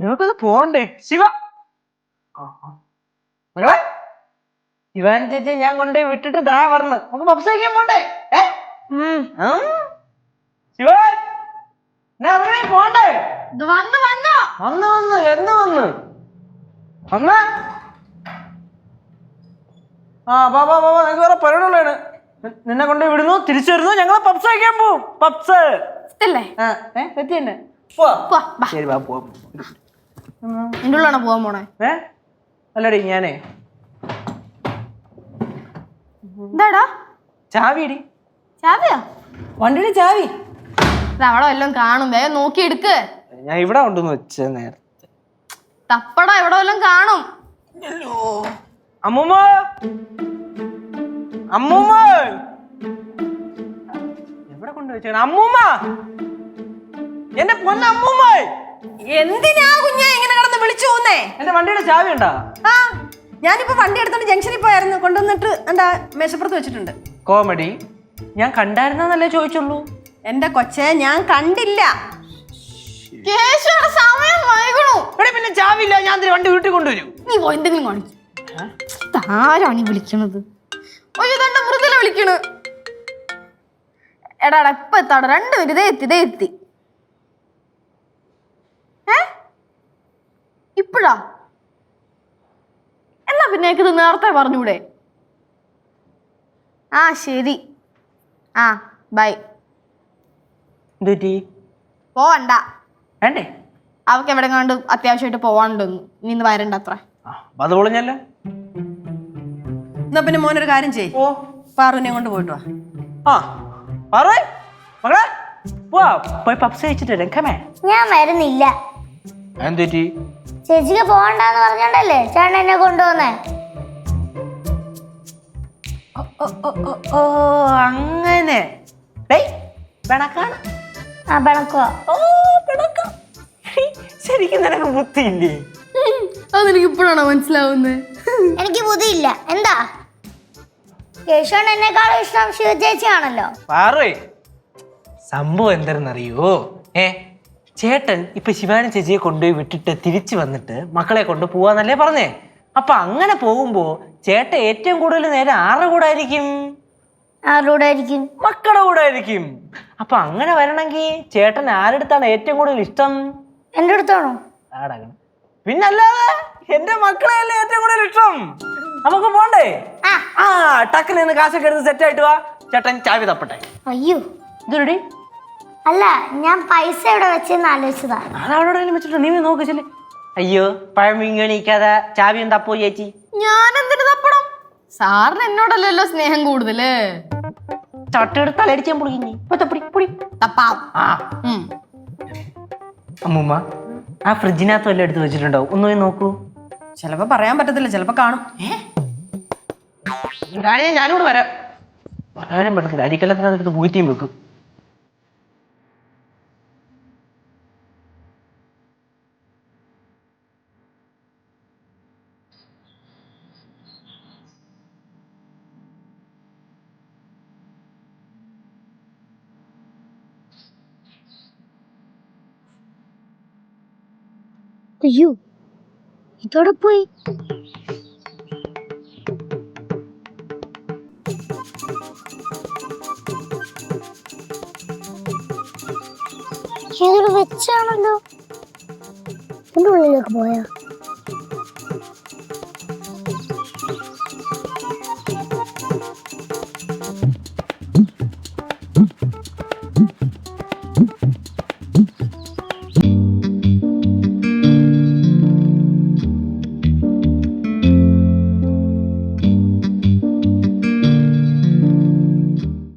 നിങ്ങൾക്കത് പോണ്ടേ? ശിവ. മകളെ ശിവാൻ ചേച്ചി ഞാൻ കൊണ്ടേ വിട്ടിട്ട് ദാ പറഞ്ഞു നമുക്ക് പപ്സ് കഴിക്കാൻ പോണ്ടേ? ശിവൻ ഇറങ്ങി പോണ്ടേ? വന്നു വന്നു. വന്ന് വന്ന് എന്ന് വന്ന്. വന്ന? ആ ബാ ബാ ബാ നിനക്ക് വേറെ പരിപാടികളാണ് നിന്നെ കൊണ്ട് വിടുന്നു തിരിച്ചു വരുന്നു ഞങ്ങളെ പപ്സ് കഴിക്കാൻ പോവും. പപ്സ്. ഏ തെറ്റി തന്നെ. ശരി ബാ പോവാം നിന്റെ ഉള്ളാണോ പോവാൻ പോണേ? ഏ? അല്ലടി ഞാനേ. എന്താടാ? ചാവിയടി. ചാവിയാ? വണ്ടിയുടെ ചാവി. അവിടെ വല്ലതും കാണും. വേഗം നോക്കി എടുക്ക്. ഞാൻ ഇവിടെ ഉണ്ടെന്ന് വെച്ച നേരത്തെ. തപ്പട എവിടെ വല്ലതും കാണും. അമ്മൂമ്മ! അമ്മൂമ്മ! എവിടെ കൊണ്ടുവച്ചാണ് അമ്മൂമ്മ! എന്റെ പൊന്ന അമ്മൂമ്മ എന്തിനാ കുഞ്ഞാ ഇങ്ങനെ കിടന്ന് വിളിച്ചു പോന്നേ എന്റെ വണ്ടിയുടെ ചാവി ഉണ്ടാ ആ ഞാനിപ്പോ വണ്ടി എടുത്തോണ്ട് ജംഗ്ഷനിൽ പോയായിരുന്നു. കൊണ്ടുവന്നിട്ട് എന്താ മേശപ്പുറത്ത് വെച്ചിട്ടുണ്ട്. കോമഡി. ഞാൻ കണ്ടായിരുന്നല്ലേ ചോദിച്ചുള്ളൂ. എന്റെ കൊച്ചെ ഞാൻ കണ്ടില്ല. സമയം വൈകണു പിന്നെ ചാവില്ല ഞാൻ എന്തിന് വണ്ടി വീട്ടിൽ കൊണ്ടുവരും? നീ പോയി എന്തെങ്കിലും കാണിച്ചു ആരാണ് ഈ വിളിക്കണത്? അയ്യോ തന്റെ മൃദുല വിളിക്കണ്. എടാ എടാ ഇപ്പൊ എത്താടാ. രണ്ടുപേരും ഇതേ എത്തി ഇതേ എത്തി ഏ ഇപ്പഴാ എന്നാ ഇത് നേരത്തെ പറഞ്ഞൂടെ. ആ ശരി. ആ ബൈ. എന്തുപറ്റി? പോവണ്ട. വേണ്ടേ? അവക്ക് എവിടെ കണ്ട് അത്യാവശ്യമായിട്ട് പോവാണ്ടെന്ന് ഇനി ഇന്ന് വരണ്ട അത്ര. അത് പൊളിഞ്ഞല്ലോ. എന്നാ പിന്നെ മോനൊരു കാര്യം ചെയ് ഓ. പാറുവിനെ കൊണ്ട് പോയിട്ട് വാ. ആ പറ. മകളെ പോവാ. പോയി പപ്സ് കഴിച്ചിട്ട് കമേ ഞാൻ വരുന്നില്ല. എന്തുപറ്റി? ചേച്ചിക്ക് പോകണ്ടെന്ന് പറഞ്ഞോണ്ടല്ലേ ചേട്ടൻ എന്നെ കൊണ്ടുവന്നേ? ഓ, അങ്ങനെ. പിണക്കാണ്. ആ പിണക്കോ ഓ പിണക്കം. ശരിക്കും നിനക്ക് ബുദ്ധിയില്ലേ? അത് നിനക്ക് ഇപ്പോഴാണോ മനസ്സിലാവുന്നത് എനിക്ക് ബുദ്ധിയില്ല. എന്താ? കേശവൻ എന്നെക്കാളും ഇഷ്ടം ശിവ ചേച്ചിയാണല്ലോ പാറേ സംഭവം എന്താണെന്നറിയോ ഏ ചേട്ടൻ ഇപ്പൊ ശിവാനി ചേച്ചിയെ കൊണ്ടുപോയി വിട്ടിട്ട് തിരിച്ചു വന്നിട്ട് മക്കളെ കൊണ്ട് പോവാന്നല്ലേ പറഞ്ഞേ? അപ്പൊ അങ്ങനെ പോകുമ്പോ ചേട്ടൻ ഏറ്റവും കൂടുതൽ നേരെ ആരുടെ കൂടെ ആയിരിക്കും? ആരുടെ ആയിരിക്കും? മക്കളുടെ കൂടെ ആയിരിക്കും. അപ്പൊ അങ്ങനെ വരണമെങ്കിൽ ചേട്ടൻ ആരെടുത്താണ് ഏറ്റവും കൂടുതൽ ഇഷ്ടം? എന്റെ അടുത്താണോ ആടാകണം പിന്നല്ലാതെ എന്റെ മക്കളെയല്ലേ ഏറ്റവും കൂടുതൽ ഇഷ്ടം? നമുക്ക് പോണ്ടേ? ആ. ആ ടക്കിൽ നിന്ന് കാശൊക്കെ എടുത്ത് സെറ്റ് ആയിട്ട് വാ. ചേട്ടൻ ചാവി തപ്പട്ടെ. അയ്യോ. ഇതൊരു അല്ല ഞാൻ പൈസ എവിടെ വെച്ചെന്ന് ആലോചിച്ചതാ. അവിടെ വെച്ചിട്ടുണ്ട്? നീ നോക്ക് ചെല്ലേ. അയ്യോ പഴം വിങ്ങണിക്കാതെ ചാവിയും തപ്പോ ചേച്ചി ഞാൻ എന്തിനു തപ്പണം? സാറിന് എന്നോടല്ലല്ലോ സ്നേഹം കൂടുതൽ. ചട്ടെടുത്ത് തലടിച്ചാൻ പൊളിഞ്ഞി പൊടി പൊടി തപ്പാം ആ. ഉം. അമ്മൂമ്മ ആ ഫ്രിഡ്ജിനകത്ത് വല്ലതും എടുത്ത് വെച്ചിട്ടുണ്ടോ? ഒന്ന് പോയി നോക്കൂ. ചിലപ്പോ പറയാൻ പറ്റത്തില്ല ചിലപ്പോ കാണും. ഞാനിവിടെ വരാം. വരാനും പറ്റത്തില്ല. അരിക്കലത്തിനകത്ത് പൂറ്റിയും വെക്കും. അയ്യോ ഇതോടെ പോയി. ഇതൊരു വെച്ചാണല്ലോ? ഉള്ളിലേക്ക് പോയാ?